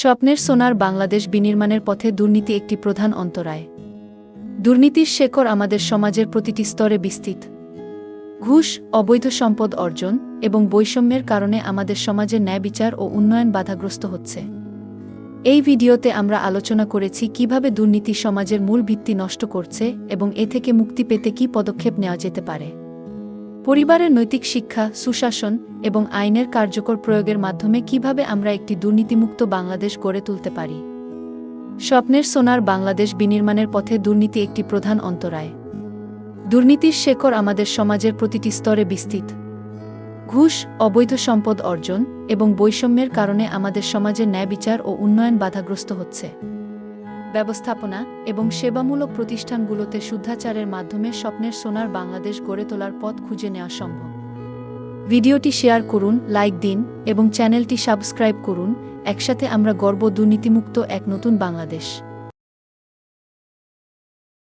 স্বপ্নের সোনার বাংলাদেশ বিনির্মাণের পথে দুর্নীতি একটি প্রধান অন্তরায়। দুর্নীতির শেকড় আমাদের সমাজের প্রতিটি স্তরে বিস্তৃত। ঘুষ, অবৈধ সম্পদ অর্জন এবং বৈষম্যের কারণে আমাদের সমাজের ন্যায় বিচার ও উন্নয়ন বাধাগ্রস্ত হচ্ছে। এই ভিডিওতে আমরা আলোচনা করেছি কীভাবে দুর্নীতি সমাজের মূল ভিত্তি নষ্ট করছে এবং এ থেকে মুক্তি পেতে কী পদক্ষেপ নেওয়া যেতে পারে। পরিবারের নৈতিক শিক্ষা, সুশাসন এবং আইনের কার্যকর প্রয়োগের মাধ্যমে কীভাবে আমরা একটি দুর্নীতিমুক্ত বাংলাদেশ গড়ে তুলতে পারি? স্বপ্নের সোনার বাংলাদেশ বিনির্মাণের পথে দুর্নীতি একটি প্রধান অন্তরায়। দুর্নীতির শেকড় আমাদের সমাজের প্রতিটি স্তরে বিস্তৃত। ঘুষ, অবৈধ সম্পদ অর্জন এবং বৈষম্যের কারণে আমাদের সমাজের ন্যায় বিচার ও উন্নয়ন বাধাগ্রস্ত হচ্ছে। ব্যবস্থাপনা এবং সেবামূলক প্রতিষ্ঠানগুলোতে শুদ্ধাচারের মাধ্যমে স্বপ্নের সোনার বাংলাদেশ গড়ে তোলার পথ খুঁজে নেওয়া সম্ভব। ভিডিওটি শেয়ার করুন, লাইক দিন এবং চ্যানেলটি সাবস্ক্রাইব করুন। একসাথে আমরা গর্ব দুর্নীতিমুক্ত এক নতুন বাংলাদেশ।